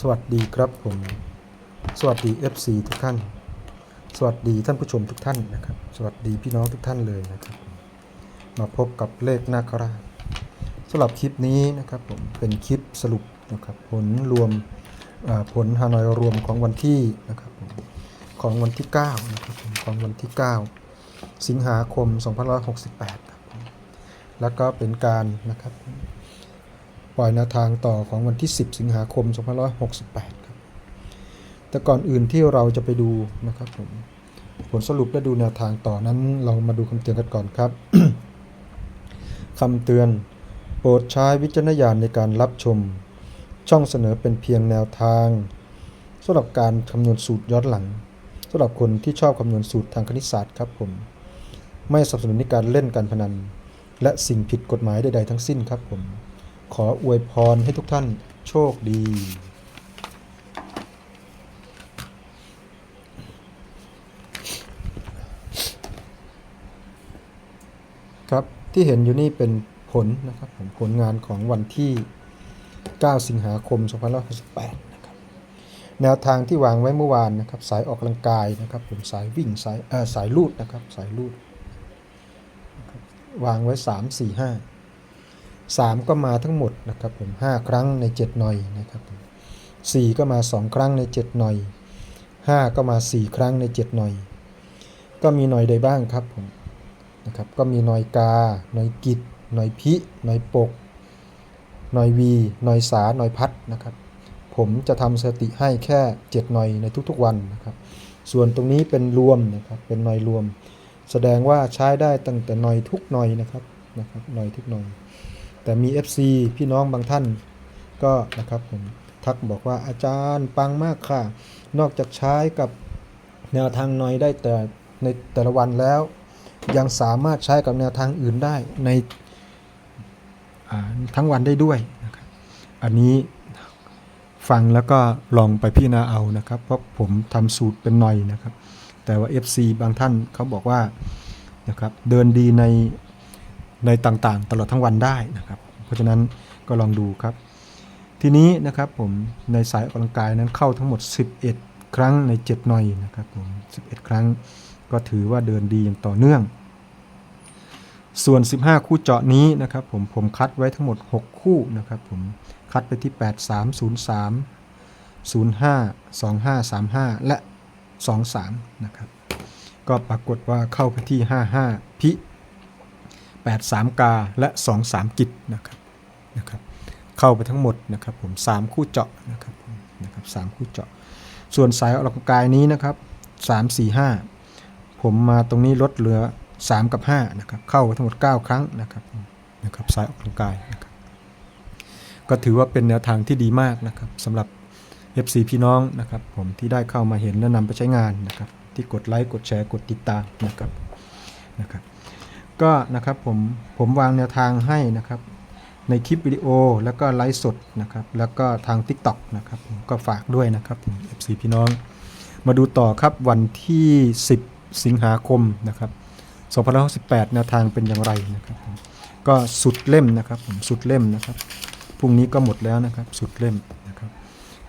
สวัสดีครับผม สวัสดี FC ทุกท่าน สวัสดีท่านผู้ชมทุกท่านนะครับ สวัสดีพี่น้องทุกท่านเลยนะครับ มาพบกับเลขนาคราชสำหรับคลิปนี้นะครับผมเป็นคลิปสรุปนะครับผลรวมผลฮานอยรวมของวันที่นะครับของวันที่9นะครับของวันที่ 9 สิงหาคม 2568ครับแล้วก็เป็นการนะครับ ปล่อยแนวทางต่อของวันที่ 10 สิงหาคม 2568 ครับ แต่ก่อนอื่นที่เราจะไปดูนะครับผมผลสรุปและดูแนวทางต่อนั้น เรามาดูคำเตือนกันก่อนครับคำเตือน โปรดใช้วิจารณญาณในการรับชม ช่องเสนอเป็นเพียงแนวทางสำหรับการคำนวณสูตรย้อนหลังสำหรับคนที่ชอบคำนวณสูตรทางคณิตศาสตร์ครับผม ไม่สนับสนุนในการเล่นการพนัน และสิ่งผิดกฎหมายใดๆทั้งสิ้นครับผม ขออวยพรให้ทุกท่านโชคดี ครับที่เห็นอยู่นี่เป็นผลนะครับผมผลงานของวันที่ 9 สิงหาคม 2568นะครับแนวทางที่วางไว้เมื่อวานนะครับ สายออกกำลังกายนะครับ ผมสายวิ่งสายเอ่อสายลูดนะครับ สายลูดวางไว้ 3 4 5 3 ก็มาทั้งหมดนะครับผม5ครั้งใน 7 หน่อยนะครับผม4ก็มา 2 ครั้งใน 7 หน่อย 5 ก็มา 4 ครั้งใน 7 หน่อย ก็มีหน่อยใดบ้างครับผมนะครับก็มีหน่อยกา หน่อยกิจหน่อยพิหน่อยปก หน่อยวีหน่อยสาหน่อยพัดนะครับ ผมจะทำสติให้แค่ 7 หน่อยในทุกๆวันนะครับ ส่วนตรงนี้เป็นรวมนะครับเป็นหน่อยรวม แสดงว่าใช้ได้ตั้งแต่หน่อยทุกหน่อยนะครับนะครับหน่อยทุกหน่อย แต่มี FC พี่น้องบางท่านก็นะครับผมทักบอกว่าอาจารย์ปังมากค่ะ นอกจากใช้กับแนวทางหน่อยได้แต่ในแต่ละวันแล้ว ยังสามารถใช้กับแนวทางอื่นได้ในทั้งวันได้ด้วยนะครับอันนี้ฟังแล้วก็ลองไปพิจารณาเอานะครับ เพราะผมทำสูตรเป็นหน่อยนะครับ แต่ว่า FC บางท่านเขาบอกว่านะครับเดินดีใน ในต่างๆ ตลอดทั้งวันได้นะครับ เพราะฉะนั้นก็ลองดูครับ ทีนี้นะครับผมในสายออกกำลังกายนั้นเข้าทั้งหมด 11 ครั้งใน 7 หน่อยนะครับผม11 ครั้งก็ถือว่าเดินดีอย่างต่อเนื่อง ส่วน 15 คู่เจาะนี้นะครับผมผมคัดไว้ทั้งหมด 6 คู่นะครับผมคัดไปที่ 8303 05 2535 และ 23 นะครับ ก็ปรากฏว่าเข้าไปที่ 55 พิ 83 กา และ 23 กิจนะครับนะครับ เข้าไปทั้งหมดนะครับผม 3 คู่เจาะนะครับนะครับ3คู่เจาะ ส่วนสายออกกำลังกายนี้นะครับ 3 4 5 ผมมาตรงนี้ลดเหลือ 3 กับ5นะครับ เข้าไปทั้งหมด 9 ครั้งนะครับนะครับสายออกกำลังกายนะครับก็ถือว่าเป็นแนวทางที่ดีมากนะครับสำหรับ FC พี่น้องนะครับ ผมที่ได้เข้ามาเห็นและนำไปใช้งานนะครับ ที่กดไลค์กดแชร์กดติดตามนะครับนะครับ ก็นะครับผมผมวางแนวทางให้นะครับ ในคลิปวิดีโอแล้วก็ไลฟ์สดนะครับ แล้วก็ทาง TikTok นะครับผมก็ฝากด้วยนะครับผม FC พี่น้อง มาดูต่อครับวันที่ 10 สิงหาคมนะครับ2568แนวทางเป็นอย่างไรนะครับผมก็สุดเล่มนะครับผมสุดเล่มนะครับพรุ่งนี้ก็หมดแล้วนะครับสุดเล่มนะครับ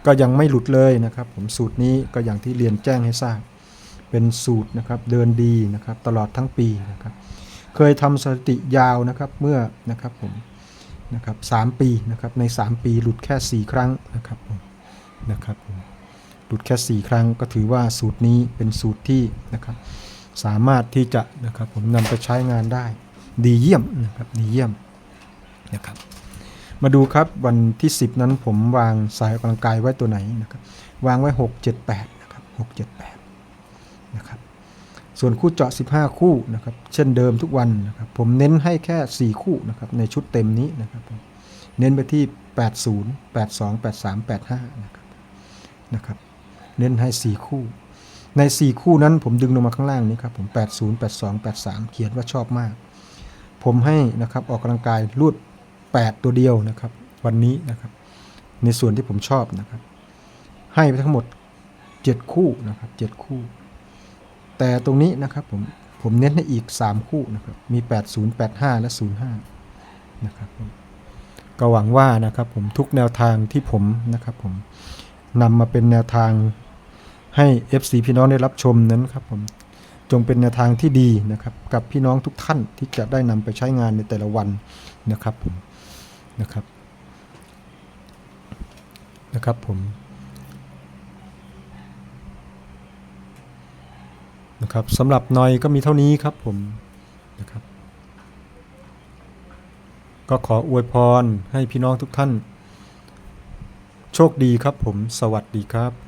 ก็ยังไม่หลุดเลยนะครับ ผมสูตรนี้ก็อย่างที่เรียนแจ้งให้ทราบ เป็นสูตรนะครับเดินดีนะครับตลอดทั้งปีนะครับ เคยทำสถิติยาวนะครับเมื่อนะครับผมนะครับสามปีนะครับใน 3 ปีหลุดแค่ 4 ครั้งนะครับผมนะครับผมหลุดแค่ 4 ครั้งก็ถือว่าสูตรนี้เป็นสูตรที่นะครับสามารถที่จะนะครับผมนำไปใช้งานได้ดีเยี่ยมนะครับดีเยี่ยมนะครับมาดูครับวันที่ 10 นั้นผมวางสายออกกำลังกายไว้ตัวไหนนะครับวางไว้ 6 7 8นะครับ6 7 8นะครับ ส่วนคู่เจาะ 15 คู่นะครับ เช่นเดิมทุกวันนะครับ ผมเน้นให้แค่ 4 คู่นะครับในชุดเต็มนี้นะครับ เน้นไปที่ 80 82 83 85 นะครับนะครับ เน้นให้ 4 คู่ ใน 4 คู่นั้นผมดึงลงมาข้างล่างนี้ครับผม 80 82 83 เขียนว่าชอบมาก ผมให้นะครับออกกำลังกายรูด 8 ตัวเดียวนะครับ วันนี้นะครับ ในส่วนที่ผมชอบนะครับ ให้ไปทั้งหมด 7 คู่นะครับ 7 คู่ แต่ตรงนี้นะครับผมผมเน้นให้อีก 3 คู่นะครับมี 80 85 และ 05 นะครับผมก็หวังว่านะครับผมทุกแนวทางที่ผมนะครับผมนำมาเป็นแนวทางให้ FC พี่น้องได้รับชมนั้นครับผมจงเป็นแนวทางที่ดีนะครับกับพี่น้องทุกท่านที่จะได้นำไปใช้งานในแต่ละวันนะครับผมนะครับนะครับผม นะครับสำหรับนอยก็มีเท่านี้ครับผมนะครับ ก็ขออวยพรให้พี่น้องทุกท่าน โชคดีครับผม สวัสดีครับ